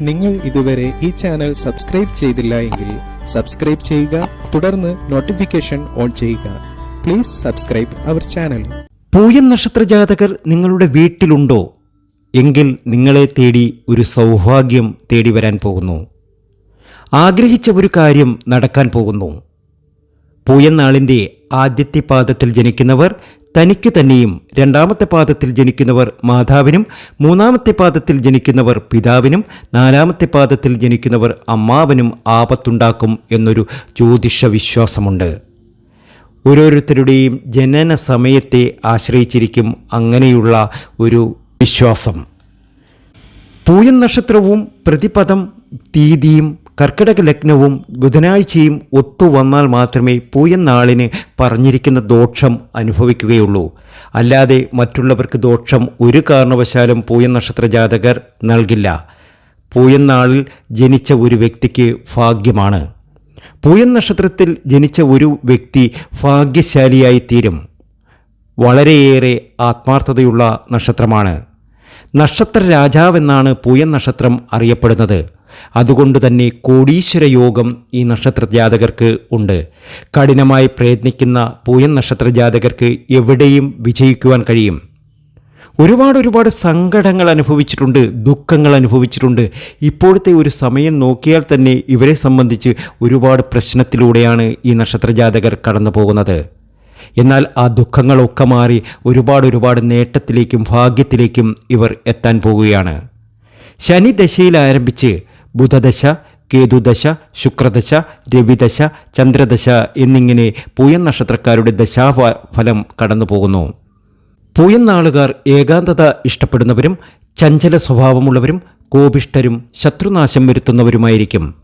നിങ്ങൾ ഇതുവരെ ഈ ചാനൽ സബ്സ്ക്രൈബ് ചെയ്തില്ല എങ്കിൽ സബ്സ്ക്രൈബ് ചെയ്യുക തുടർന്ന് നോട്ടിഫിക്കേഷൻ ഓൺ ചെയ്യുക. പ്ലീസ് സബ്സ്ക്രൈബ് അവർ ചാനൽ പൂയൻ നക്ഷത്ര ജാതകർ നിങ്ങളുടെ വീട്ടിലുണ്ടോ? എങ്കിൽ നിങ്ങളെ തേടി ഒരു സൗഭാഗ്യം തേടി വരാൻ പോകുന്നു. ആഗ്രഹിച്ച ഒരു കാര്യം നടക്കാൻ പോകുന്നു. പൂയൻ നാളിന്റെ ആദ്യത്തെ പാദത്തിൽ ജനിക്കുന്നവർ തനിക്ക് തന്നെയും രണ്ടാമത്തെ പാദത്തിൽ ജനിക്കുന്നവർ മാതാവിനും മൂന്നാമത്തെ പാദത്തിൽ ജനിക്കുന്നവർ പിതാവിനും നാലാമത്തെ പാദത്തിൽ ജനിക്കുന്നവർ അമ്മാവനും ആപത്തുണ്ടാക്കും എന്നൊരു ജ്യോതിഷ വിശ്വാസമുണ്ട് ഓരോരുത്തരുടെയും ജനന സമയത്തെ ആശ്രയിച്ചിരിക്കും അങ്ങനെയുള്ള ഒരു വിശ്വാസം. പൂയൻ നക്ഷത്രവും പ്രതിപദം തീയതിയും കർക്കിടക ലഗ്നവും ബുധനാഴ്ചയും ഒത്തു വന്നാൽ മാത്രമേ പൂയൻ നാളിന് പറഞ്ഞിരിക്കുന്ന ദോഷം അനുഭവിക്കുകയുള്ളൂ. അല്ലാതെ മറ്റുള്ളവർക്ക് ദോഷം ഒരു കാരണവശാലും പൂയൻ നക്ഷത്ര ജാതകർ നൽകില്ല. പൂയൻ നാളിൽ ജനിച്ച ഒരു വ്യക്തിക്ക് ഭാഗ്യമാണ്. പൂയൻ നക്ഷത്രത്തിൽ ജനിച്ച ഒരു വ്യക്തി ഭാഗ്യശാലിയായി തീരും. വളരെയേറെ ആത്മാർത്ഥതയുള്ള നക്ഷത്രമാണ്. നക്ഷത്ര രാജാവെന്നാണ് പൂയൻ നക്ഷത്രം അറിയപ്പെടുന്നത്. അതുകൊണ്ട് തന്നെ കോടീശ്വര യോഗം ഈ നക്ഷത്ര ജാതകർക്ക് ഉണ്ട്. കഠിനമായി പ്രയത്നിക്കുന്ന പൂയൻ നക്ഷത്ര ജാതകർക്ക് എവിടെയും വിജയിക്കുവാൻ കഴിയും. ഒരുപാട് ഒരുപാട് സങ്കടങ്ങൾ അനുഭവിച്ചിട്ടുണ്ട് ദുഃഖങ്ങൾ അനുഭവിച്ചിട്ടുണ്ട്. ഇപ്പോഴത്തെ ഒരു സമയം നോക്കിയാൽ തന്നെ ഇവരെ സംബന്ധിച്ച് ഒരുപാട് പ്രശ്നത്തിലൂടെയാണ് ഈ നക്ഷത്ര ജാതകർ കടന്നു പോകുന്നത്. എന്നാൽ ആ ദുഃഖങ്ങളൊക്കെ മാറി ഒരുപാട് ഒരുപാട് നേട്ടത്തിലേക്കും ഭാഗ്യത്തിലേക്കും ഇവർ എത്താൻ പോവുകയാണ്. ശനി ദശയിൽ ആരംഭിച്ച് ബുധദശ കേതുദശ ശുക്രദശ രവിദശ ചന്ദ്രദശ എന്നിങ്ങനെ പൂയൻ നക്ഷത്രക്കാരുടെ ദശാഫലം കടന്നു പോകുന്നു പൂയൻ നാളുകാർ ഏകാന്തത ഇഷ്ടപ്പെടുന്നവരും ചഞ്ചല സ്വഭാവമുള്ളവരും കോപിഷ്ഠരും ശത്രുനാശം വരുത്തുന്നവരുമായിരിക്കും.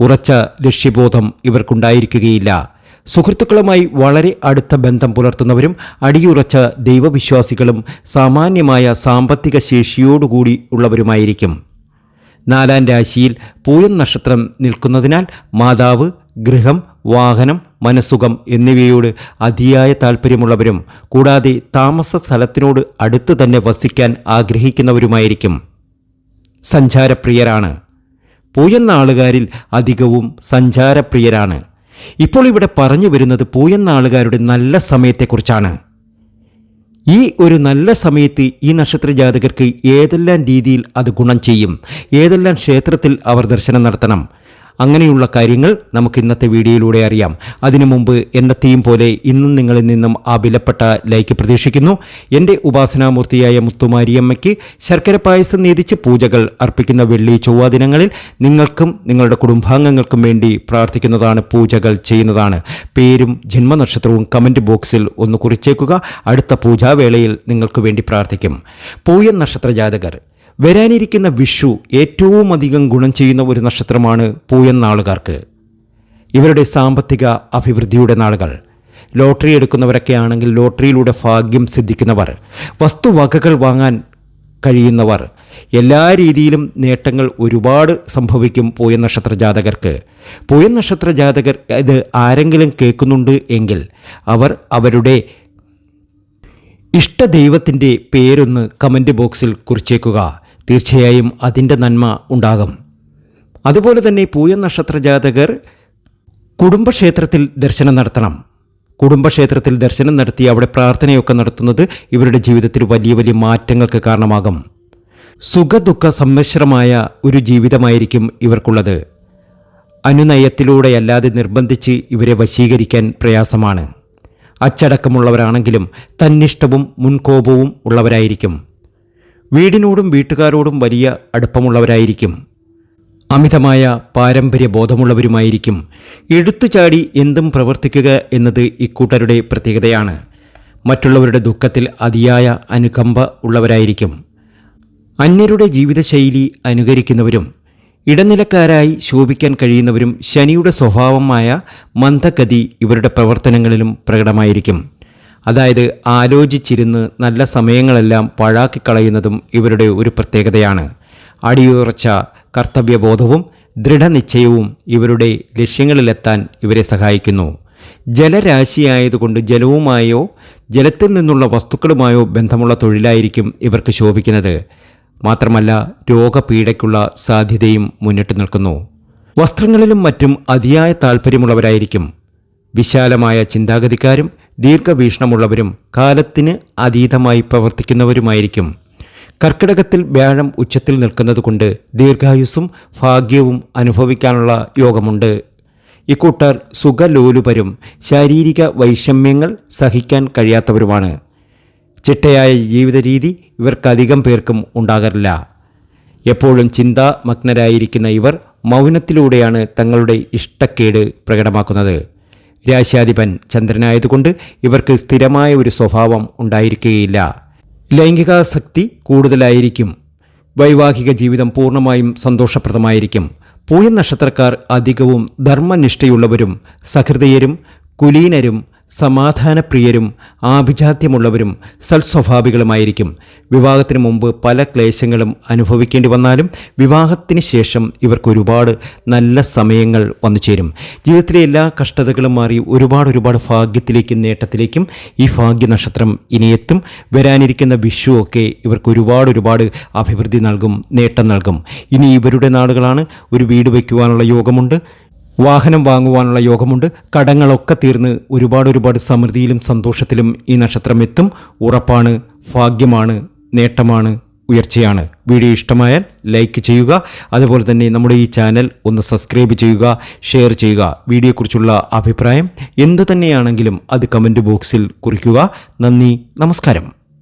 ഉറച്ച ലക്ഷ്യബോധം ഇവർക്കുണ്ടായിരിക്കുകയില്ല. സുഹൃത്തുക്കളുമായി വളരെ അടുത്ത ബന്ധം പുലർത്തുന്നവരും അടിയുറച്ച ദൈവവിശ്വാസികളും സാമാന്യമായ സാമ്പത്തിക ശേഷിയോടുകൂടി ഉള്ളവരുമായിരിക്കും. നാലാം രാശിയിൽ പൂയം നക്ഷത്രം നിൽക്കുന്നതിനാൽ മാതാവ് ഗൃഹം വാഹനം മനസ്സുഖം എന്നിവയോട് അതിയായ താല്പര്യമുള്ളവരും കൂടാതെ താമസ സ്ഥലത്തിനോട് അടുത്തു തന്നെ വസിക്കാൻ ആഗ്രഹിക്കുന്നവരുമായിരിക്കും. സഞ്ചാരപ്രിയരാണ്. പൂയൻ നാളുകാരിൽ അധികവും സഞ്ചാരപ്രിയരാണ്. ഇപ്പോൾ ഇവിടെ പറഞ്ഞു വരുന്നത് പൂയൻ നാളുകാരുടെ നല്ല സമയത്തെക്കുറിച്ചാണ്. ഈ ഒരു നല്ല സമയത്ത് ഈ നക്ഷത്ര ജാതകർക്ക് ഏതെല്ലാം രീതിയിൽ അത് ഗുണം ചെയ്യും? ഏതെല്ലാം ക്ഷേത്രത്തിൽ അവർ ദർശനം നടത്തണം? അങ്ങനെയുള്ള കാര്യങ്ങൾ നമുക്ക് ഇന്നത്തെ വീഡിയോയിലൂടെ അറിയാം. അതിനു മുമ്പ് എന്നത്തെയും പോലെ ഇന്നും നിങ്ങളിൽ നിന്നും ആ വിലപ്പെട്ട ലൈക്ക് പ്രതീക്ഷിക്കുന്നു. എന്റെ ഉപാസനാമൂർത്തിയായ മുത്തുമാരിയമ്മയ്ക്ക് ശർക്കര പായസം നീതിച്ച് പൂജകൾ അർപ്പിക്കുന്ന വെള്ളി ചൊവ്വ ദിനങ്ങളിൽ നിങ്ങൾക്കും നിങ്ങളുടെ കുടുംബാംഗങ്ങൾക്കും വേണ്ടി പ്രാർത്ഥിക്കുന്നതാണ് പൂജകൾ ചെയ്യുന്നതാണ്. പേരും ജന്മനക്ഷത്രവും കമന്റ് ബോക്സിൽ ഒന്ന് കുറിച്ചേക്കുക. അടുത്ത പൂജാവേളയിൽ നിങ്ങൾക്ക് വേണ്ടി പ്രാർത്ഥിക്കും. പൂയൻ നക്ഷത്ര ജാതകർ വരാനിരിക്കുന്ന വിഷു ഏറ്റവും അധികം ഗുണം ചെയ്യുന്ന ഒരു നക്ഷത്രമാണ് പൂയൻ നാളുകാർക്ക് ഇവരുടെ സാമ്പത്തിക അഭിവൃദ്ധിയുടെ നാളുകൾ. ലോട്ടറി എടുക്കുന്നവരൊക്കെ ആണെങ്കിൽ ലോട്ടറിയിലൂടെ ഭാഗ്യം സിദ്ധിക്കുന്നവർ. വസ്തുവകകൾ വാങ്ങാൻ കഴിയുന്നവർ. എല്ലാ രീതിയിലും നേട്ടങ്ങൾ ഒരുപാട് സംഭവിക്കും പൂയ നക്ഷത്ര ജാതകർക്ക്. പൂയ നക്ഷത്ര ജാതകർ ഇത് ആരെങ്കിലും കേൾക്കുന്നുണ്ട് എങ്കിൽ അവർ അവരുടെ ഇഷ്ടദൈവത്തിന്റെ പേരൊന്ന് കമന്റ് ബോക്സിൽ കുറിച്ചേക്കുക. തീർച്ചയായും അതിന്റെ നന്മ ഉണ്ടാകും. അതുപോലെ തന്നെ പൂയ നക്ഷത്ര ജാതകർ കുടുംബക്ഷേത്രത്തിൽ ദർശനം നടത്തണം. കുടുംബക്ഷേത്രത്തിൽ ദർശനം നടത്തി അവിടെ പ്രാർത്ഥനയൊക്കെ നടത്തുന്നത് ഇവരുടെ ജീവിതത്തിൽ വലിയ വലിയ മാറ്റങ്ങൾക്ക് കാരണമാകും. സുഖദുഃഖ സമ്മിശ്രമായ ഒരു ജീവിതമായിരിക്കും ഇവർക്കുള്ളത്. അനുനയത്തിലൂടെയല്ലാതെ നിർബന്ധിച്ച് ഇവരെ വശീകരിക്കാൻ പ്രയാസമാണ്. അച്ചടക്കമുള്ളവരാണെങ്കിലും തന്നിഷ്ടവും മുൻകോപവും ഉള്ളവരായിരിക്കും. വീടിനോടും വീട്ടുകാരോടും വലിയ അടുപ്പമുള്ളവരായിരിക്കും. അമിതമായ പാരമ്പര്യ ബോധമുള്ളവരുമായിരിക്കും. എടുത്തുചാടി എന്തും പ്രവർത്തിക്കുക എന്നത് ഇക്കൂട്ടരുടെ പ്രത്യേകതയാണ്. മറ്റുള്ളവരുടെ ദുഃഖത്തിൽ അതിയായ അനുകമ്പ ഉള്ളവരായിരിക്കും. അന്യരുടെ ജീവിതശൈലി അനുകരിക്കുന്നവരും ഇടനിലക്കാരായി ശോഭിക്കാൻ കഴിയുന്നവരും ശനിയുടെ സ്വഭാവമായ മന്ദഗതി ഇവരുടെ പ്രവർത്തനങ്ങളിലും പ്രകടമായിരിക്കും. അതായത് ആലോചിച്ചിരുന്ന് നല്ല സമയങ്ങളെല്ലാം പാഴാക്കിക്കളയുന്നതും ഇവരുടെ ഒരു പ്രത്യേകതയാണ്. അടിയുറച്ച കർത്തവ്യബോധവും ദൃഢനിശ്ചയവും ഇവരുടെ ലക്ഷ്യങ്ങളിലെത്താൻ ഇവരെ സഹായിക്കുന്നു. ജലരാശിയായതുകൊണ്ട് ജലവുമായോ ജലത്തിൽ നിന്നുള്ള വസ്തുക്കളുമായോ ബന്ധമുള്ള തൊഴിലായിരിക്കും ഇവർക്ക് ശോഭിക്കുന്നത്. മാത്രമല്ല രോഗപീഠയ്ക്കുള്ള സാധ്യതയും മുന്നിട്ട് നിൽക്കുന്നു. വസ്ത്രങ്ങളിലും മറ്റും അതിയായ താല്പര്യമുള്ളവരായിരിക്കും വിശാലമായ ചിന്താഗതിക്കാരും ദീർഘവീക്ഷണമുള്ളവരും കാലത്തിന് അതീതമായി പ്രവർത്തിക്കുന്നവരുമായിരിക്കും. കർക്കിടകത്തിൽ വ്യാഴം ഉച്ചത്തിൽ നിൽക്കുന്നതുകൊണ്ട് ദീർഘായുസ്സും ഭാഗ്യവും അനുഭവിക്കാനുള്ള യോഗമുണ്ട്. ഇക്കൂട്ടർ സുഖലോലുപരും ശാരീരിക വൈഷമ്യങ്ങൾ സഹിക്കാൻ കഴിയാത്തവരുമാണ്. ചിട്ടയായ ജീവിത രീതി ഇവർക്കധികം പേർക്കും ഉണ്ടാകാറില്ല. എപ്പോഴും ചിന്താമഗ്നരായിരിക്കുന്ന ഇവർ മൗനത്തിലൂടെയാണ് തങ്ങളുടെ ഇഷ്ടക്കേട് പ്രകടമാക്കുന്നത്. രാശ്യാധിപൻ ചന്ദ്രനായതുകൊണ്ട് ഇവർക്ക് സ്ഥിരമായ ഒരു സ്വഭാവം ഉണ്ടായിരിക്കുകയില്ല ലൈംഗികാസക്തി കൂടുതലായിരിക്കും. വൈവാഹിക ജീവിതം പൂർണമായും സന്തോഷപ്രദമായിരിക്കും. പൂയ നക്ഷത്രക്കാർ അധികവും ധർമ്മനിഷ്ഠയുള്ളവരും സഹൃദയരും കുലീനരും സമാധാനപ്രിയരും ആഭിജാത്യമുള്ളവരും സൽസ്വഭാവികളുമായിരിക്കും. വിവാഹത്തിന് മുമ്പ് പല ക്ലേശങ്ങളും അനുഭവിക്കേണ്ടി വന്നാലും വിവാഹത്തിന് ശേഷം ഇവർക്ക് ഒരുപാട് നല്ല സമയങ്ങൾ വന്നു ചേരും. ജീവിതത്തിലെ എല്ലാ കഷ്ടതകളും മാറി ഒരുപാട് ഒരുപാട് ഭാഗ്യത്തിലേക്കും നേട്ടത്തിലേക്കും ഈ ഭാഗ്യ നക്ഷത്രം ഇനിയെത്തും വരാനിരിക്കുന്ന വിഷുവൊക്കെ ഇവർക്ക് ഒരുപാട് ഒരുപാട് അഭിവൃദ്ധി നൽകും നേട്ടം നൽകും. ഇനി ഇവരുടെ നാടുകളാണ് ഒരു വീട് വയ്ക്കുവാനുള്ള യോഗമുണ്ട്. വാഹനം വാങ്ങുവാനുള്ള യോഗമുണ്ട്. കടങ്ങളൊക്കെ തീർന്ന് ഒരുപാട് ഒരുപാട് സമൃദ്ധിയിലും സന്തോഷത്തിലും ഈ നക്ഷത്രം എത്തും. ഉറപ്പാണ് ഭാഗ്യമാണ് നേട്ടമാണ് ഉയർച്ചയാണ്. വീഡിയോ ഇഷ്ടമായാൽ ലൈക്ക് ചെയ്യുക. അതുപോലെ തന്നെ നമ്മുടെ ഈ ചാനൽ ഒന്ന് സബ്സ്ക്രൈബ് ചെയ്യുക ഷെയർ ചെയ്യുക. വീഡിയോയെക്കുറിച്ചുള്ള അഭിപ്രായം എന്തു തന്നെയാണെങ്കിലും അത് കമന്റ് ബോക്സിൽ കുറിക്കുക. നന്ദി നമസ്കാരം.